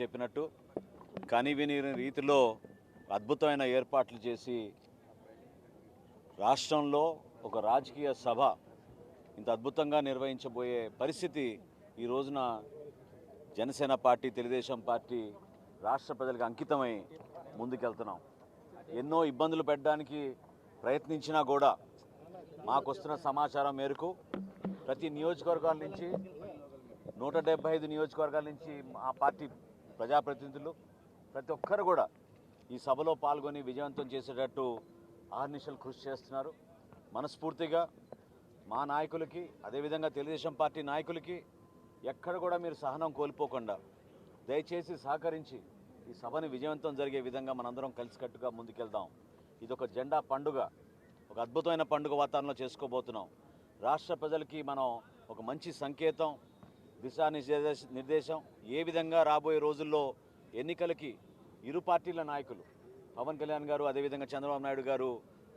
చెప్పినట్టు కనివిని రీతిలో అద్భుతమైన ఏర్పాట్లు చేసి రాష్ట్రంలో ఒక రాజకీయ సభ ఇంత అద్భుతంగా నిర్వహించబోయే పరిస్థితి ఈ రోజున జనసేన పార్టీ తెలుగుదేశం పార్టీ రాష్ట్ర ప్రజలకు అంకితమై ముందుకెళ్తున్నాం. ఎన్నో ఇబ్బందులు పెట్టడానికి ప్రయత్నించినా కూడా మాకు వస్తున్న సమాచారం మేరకు ప్రతి నియోజకవర్గాల నుంచి నూట డెబ్బై ఐదు నియోజకవర్గాల నుంచి మా పార్టీ ప్రజాప్రతినిధులు ప్రతి ఒక్కరు కూడా ఈ సభలో పాల్గొని విజయవంతం చేసేటట్టు ఆర్నిషలు కృషి చేస్తున్నారు. మనస్ఫూర్తిగా మా నాయకులకి అదేవిధంగా తెలుగుదేశం పార్టీ నాయకులకి ఎక్కడ కూడా మీరు సహనం కోల్పోకుండా దయచేసి సహకరించి ఈ సభని విజయవంతం జరిగే విధంగా మనందరం కలిసికట్టుగా ముందుకెళ్దాం. ఇది ఒక జెండా పండుగ ఒక అద్భుతమైన పండుగ వాతావరణంలో చేసుకోబోతున్నాం. రాష్ట్ర ప్రజలకి మనం ఒక మంచి సంకేతం దిశానిర్దేశ నిర్దేశం ఏ విధంగా రాబోయే రోజుల్లో ఎన్నికలకి ఇరు పార్టీల నాయకులు పవన్ కళ్యాణ్ గారు అదేవిధంగా చంద్రబాబు నాయుడు గారు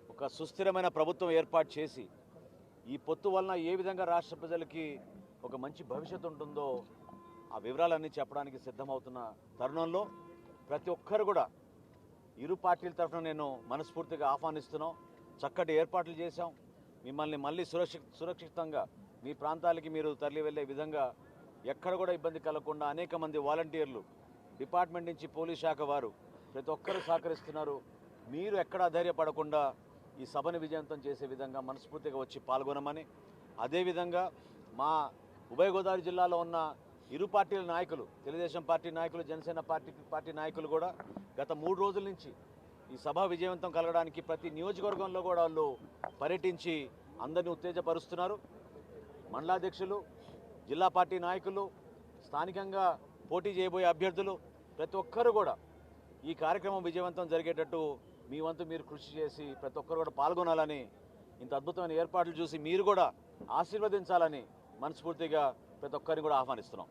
ఒక సుస్థిరమైన ప్రభుత్వం ఏర్పాటు చేసి ఈ పొత్తు వలన ఏ విధంగా రాష్ట్ర ప్రజలకి ఒక మంచి భవిష్యత్తు ఉంటుందో ఆ వివరాలన్నీ చెప్పడానికి సిద్ధమవుతున్న తరుణంలో ప్రతి ఒక్కరు కూడా ఇరు పార్టీల తరఫున నేను మనస్ఫూర్తిగా ఆహ్వానిస్తున్నాం. చక్కటి ఏర్పాట్లు చేశాం. మిమ్మల్ని మళ్ళీ సురక్షి సురక్షితంగా మీ ప్రాంతాలకి మీరు తరలి వెళ్ళే విధంగా ఎక్కడ కూడా ఇబ్బంది కలగకుండా అనేక మంది వాలంటీర్లు డిపార్ట్మెంట్ నుంచి పోలీస్ శాఖ వారు ప్రతి ఒక్కరూ సహకరిస్తున్నారు. మీరు ఎక్కడ ధైర్యపడకుండా ఈ సభను విజయవంతం చేసే విధంగా మనస్ఫూర్తిగా వచ్చి పాల్గొనమని అదేవిధంగా మా ఉభయ గోదావరి జిల్లాలో ఉన్న ఇరు పార్టీల నాయకులు తెలుగుదేశం పార్టీ నాయకులు జనసేన పార్టీ పార్టీ నాయకులు కూడా గత మూడు రోజుల నుంచి ఈ సభ విజయవంతం కలగడానికి ప్రతి నియోజకవర్గంలో కూడా వాళ్ళు పర్యటించి అందరినీ ఉత్తేజపరుస్తున్నారు. మండలాధ్యక్షులు జిల్లా పార్టీ నాయకులు స్థానికంగా పోటీ చేయబోయే అభ్యర్థులు ప్రతి ఒక్కరు కూడా ఈ కార్యక్రమం విజయవంతం జరిగేటట్టు మీ వంతు మీరు కృషి చేసి ప్రతి ఒక్కరు కూడా పాల్గొనాలని ఇంత అద్భుతమైన ఏర్పాట్లు చూసి మీరు కూడా ఆశీర్వదించాలని మనస్ఫూర్తిగా ప్రతి ఒక్కరిని కూడా ఆహ్వానిస్తున్నాం.